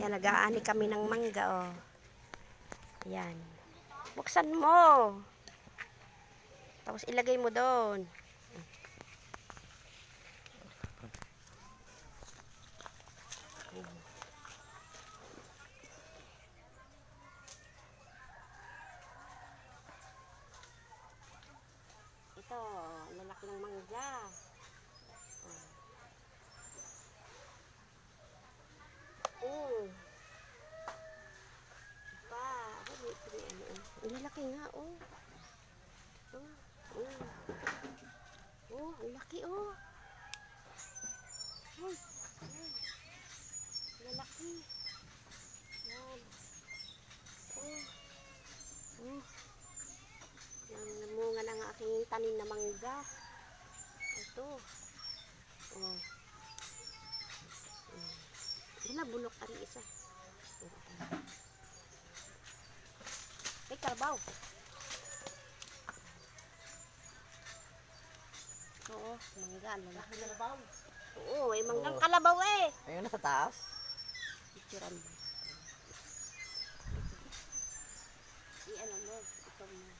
Yan, nag-aani kami ng mangga, oh. Yan. Buksan mo. Tapos ilagay mo doon. Ito, lalaki ng mangga. Oh. Pa, ako may may ano. oh. Ang lalaki nga, oh. Oh, oh. Oh, ang laki, oh. Ay, ay. Lalaki. Yan. Oh. Oh. Yan, namunga ng aking tanim na mangga. Ito. Oh. Mm. Yan na, bulok ari isa. May kalabaw. Oo, mangga. ang Lalaki kalabaw. Oo, may manggang kalabaw eh. Ayun na sa taas. Picturean mo. I ano mo, ito mo.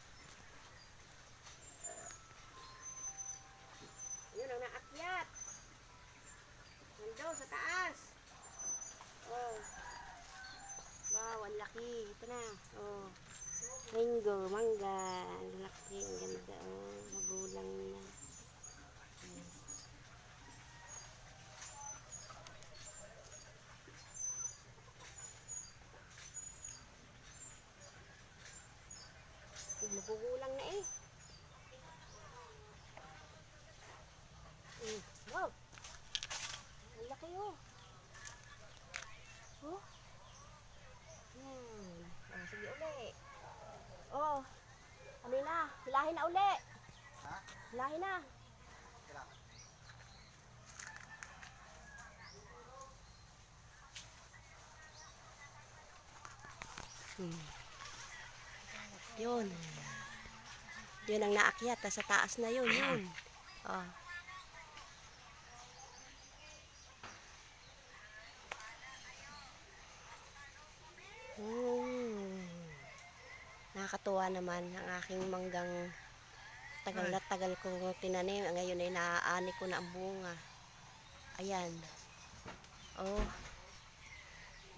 Yun ang naakyat. Nandun sa taas. Oh. Wow, ang laki. Ito na. Oh. Mango, mangga. Ang laki, ang ganda. Oh, magulang na. Eh, Magugulang na eh. Mm. Wow. Ang laki oh. Oh. Yan. Oh, sige uli. Oh. Ano na? Hilahin na uli. Ha? Hilahin na. Hmm. Yun. Yun ang naakyat. Sa taas na yun. Yun. Oh. Hmm. Nakakatuwa naman ang aking manggang tagal na tagal kong tinanim. Ngayon ay naaani ko na ang bunga. Ayan. Oh.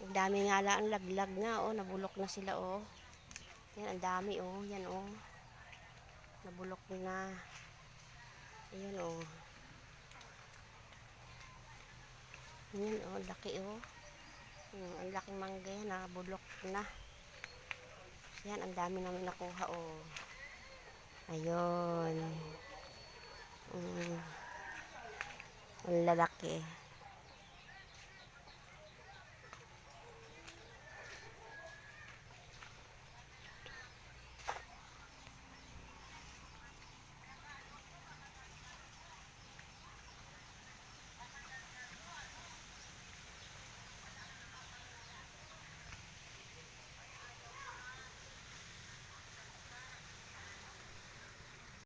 Ang dami nga lang, ang laglag nga, oh. Nabulok na sila, oh. Yan, ang dami, oh. Yan, oh. Nabulok na. Ayan, oh. Yan, oh. Laki, oh. Hmm, ang laking mangga yan, nabulok na. Yan, ang dami namin nakuha, oh. Ayun. Mm. Ang lalaki.